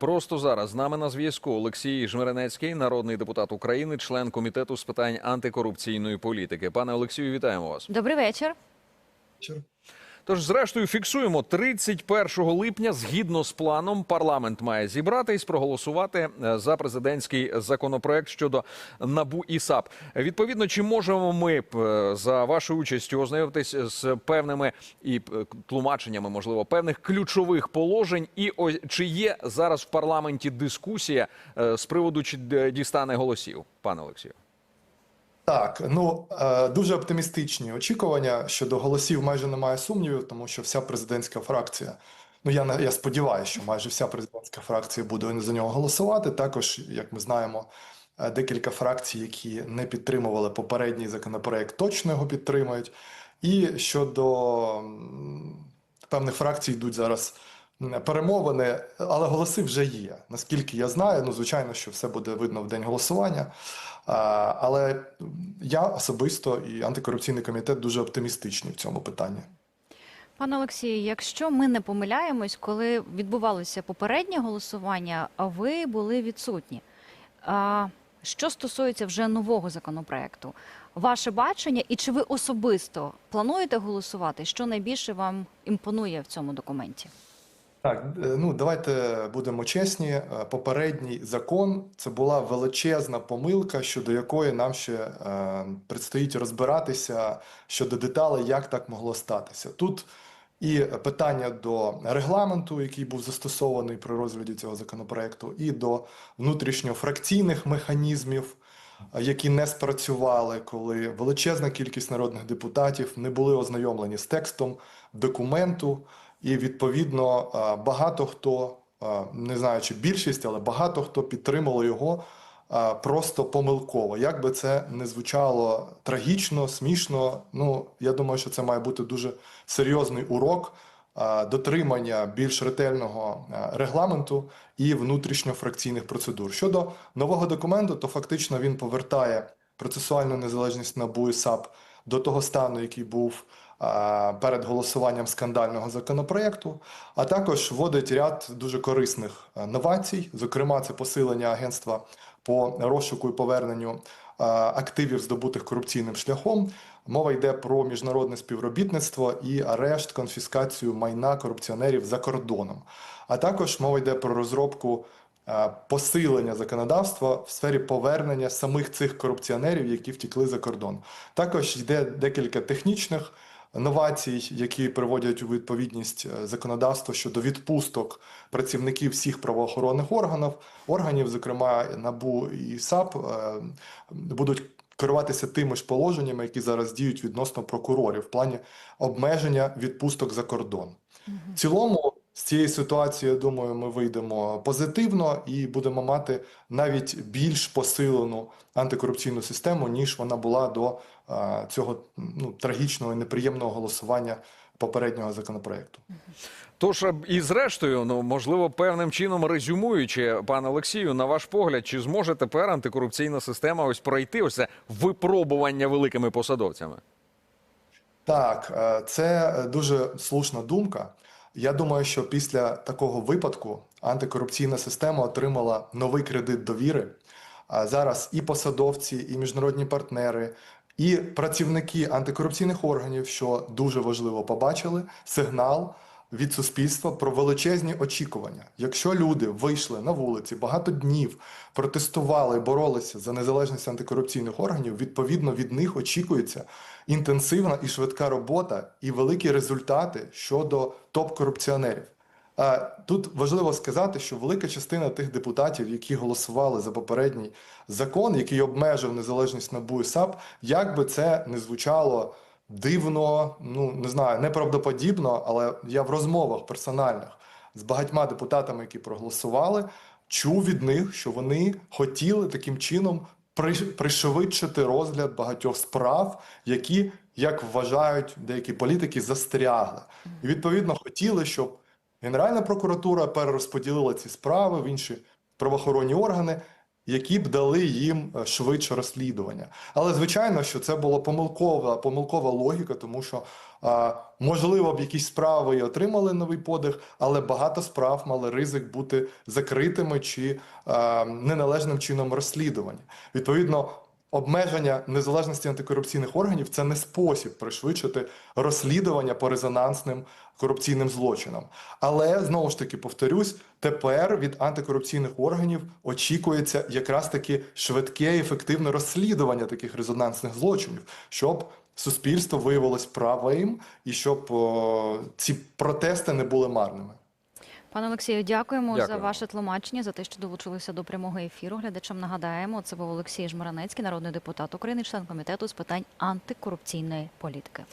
Просто зараз з нами на зв'язку Олексій Жмеренецький, народний депутат України, член комітету з питань антикорупційної політики. Пане Олексію, вітаємо вас. Добрий вечір. Тож, зрештою, фіксуємо 31 липня. Згідно з планом, парламент має зібратись, проголосувати е, за президентський законопроект щодо набу і САП. Відповідно, чи можемо ми е, за вашою участю ознайомитись з певними і е, тлумаченнями, можливо, певних ключових положень, і о- чи є зараз в парламенті дискусія з приводу чи дістане голосів, пане Олексію? Так, ну е, дуже оптимістичні очікування щодо голосів майже немає сумнівів, тому що вся президентська фракція. Ну я я сподіваюся, що майже вся президентська фракція буде за нього голосувати. Також, як ми знаємо, е, декілька фракцій, які не підтримували попередній законопроект, точно його підтримують. І щодо певних фракцій йдуть зараз перемовини, але голоси вже є. Наскільки я знаю, ну звичайно, що все буде видно в день голосування. Але я особисто і антикорупційний комітет дуже оптимістичні в цьому питанні. Пане Олексію, якщо ми не помиляємось, коли відбувалося попереднє голосування, а ви були відсутні. А, що стосується вже нового законопроекту, ваше бачення, і чи ви особисто плануєте голосувати? Що найбільше вам імпонує в цьому документі? Так, е, ну давайте будемо чесні. Е, Попередній закон це була величезна помилка, щодо якої нам ще е, предстоїть розбиратися щодо деталей, як так могло статися. Тут і питання до регламенту, який був застосований при розгляді цього законопроекту, і до внутрішньофракційних механізмів, які не спрацювали, коли величезна кількість народних депутатів не були ознайомлені з текстом документу. І відповідно е, багато хто, е, не знаю чи більшість, але багато хто підтримало його е, просто помилково. Як би це не звучало трагічно, смішно. Ну я думаю, що це має бути дуже серйозний урок дотримання більш ретельного регламенту і внутрішньофракційних процедур. Щодо нового документу, то фактично він повертає процесуальну незалежність НАБУ і САП до того стану, який був перед голосуванням скандального законопроекту, а також вводить ряд дуже корисних е, новацій. Зокрема, це посилення агентства по розшуку і поверненню активів, здобутих корупційним шляхом. Мова йде про міжнародне співробітництво і арешт, конфіскацію майна корупціонерів за кордоном. А також мова йде про розробку е, посилення законодавства в сфері повернення самих цих корупціонерів, які втікли за кордон. Також йде декілька технічних новацій, які приводять у відповідність е, законодавство щодо відпусток працівників всіх правоохоронних органів, органів, зокрема НАБУ і САП, е, будуть керуватися тими ж положеннями, які зараз діють відносно прокурорів в плані обмеження відпусток за кордон. В цілому з цієї ситуації, я думаю, ми вийдемо позитивно і будемо мати навіть більш посилену антикорупційну систему, ніж вона була до цього ну, трагічного і неприємного голосування попереднього законопроекту. Тож і зрештою, ну можливо, певним чином резюмуючи, пане Олексію, на ваш погляд, чи зможе тепер антикорупційна система ось пройти ось це випробування великими посадовцями? Так, е, це дуже слушна думка. Я думаю, що після такого випадку антикорупційна система отримала новий кредит довіри. А зараз і посадовці, і міжнародні партнери, і працівники антикорупційних органів, що дуже важливо, побачили сигнал від суспільства про величезні очікування. Якщо люди вийшли на вулиці багато днів, протестували, боролися за незалежність антикорупційних органів, відповідно від них очікується інтенсивна і швидка робота і великі результати щодо топ-корупціонерів. Тут важливо сказати, що велика частина тих депутатів, які голосували за попередній закон, який обмежив незалежність НАБУ і САП, як би це не звучало дивно, ну не знаю, неправдоподібно, але я в розмовах персональних з багатьма депутатами, які проголосували, чув від них, що вони хотіли таким чином приш- пришвидшити розгляд багатьох справ, які, як вважають деякі політики, застрягли. І відповідно хотіли, щоб Генеральна прокуратура перерозподілила ці справи в інші правоохоронні органи, які б дали їм е, швидше розслідування. Але звичайно, що це була помилкова, помилкова логіка, тому що можливо б якісь справи і отримали новий подих, але багато справ мали ризик бути закритими чи неналежним чином розслідувані. Відповідно. Обмеження незалежності антикорупційних органів це не спосіб пришвидшити розслідування по резонансним корупційним злочинам. Але знову ж таки повторюсь, тепер від антикорупційних органів очікується якраз таки швидке і ефективне розслідування таких резонансних злочинів, щоб суспільство виявилось правим і щоб о, ці протести не були марними. Пане Олексію, дякуємо, за ваше тлумачення, за те, що долучилися до прямого ефіру. Глядачам нагадаємо, це був Олексій Жмиранецький, народний депутат України, член комітету з питань антикорупційної політики.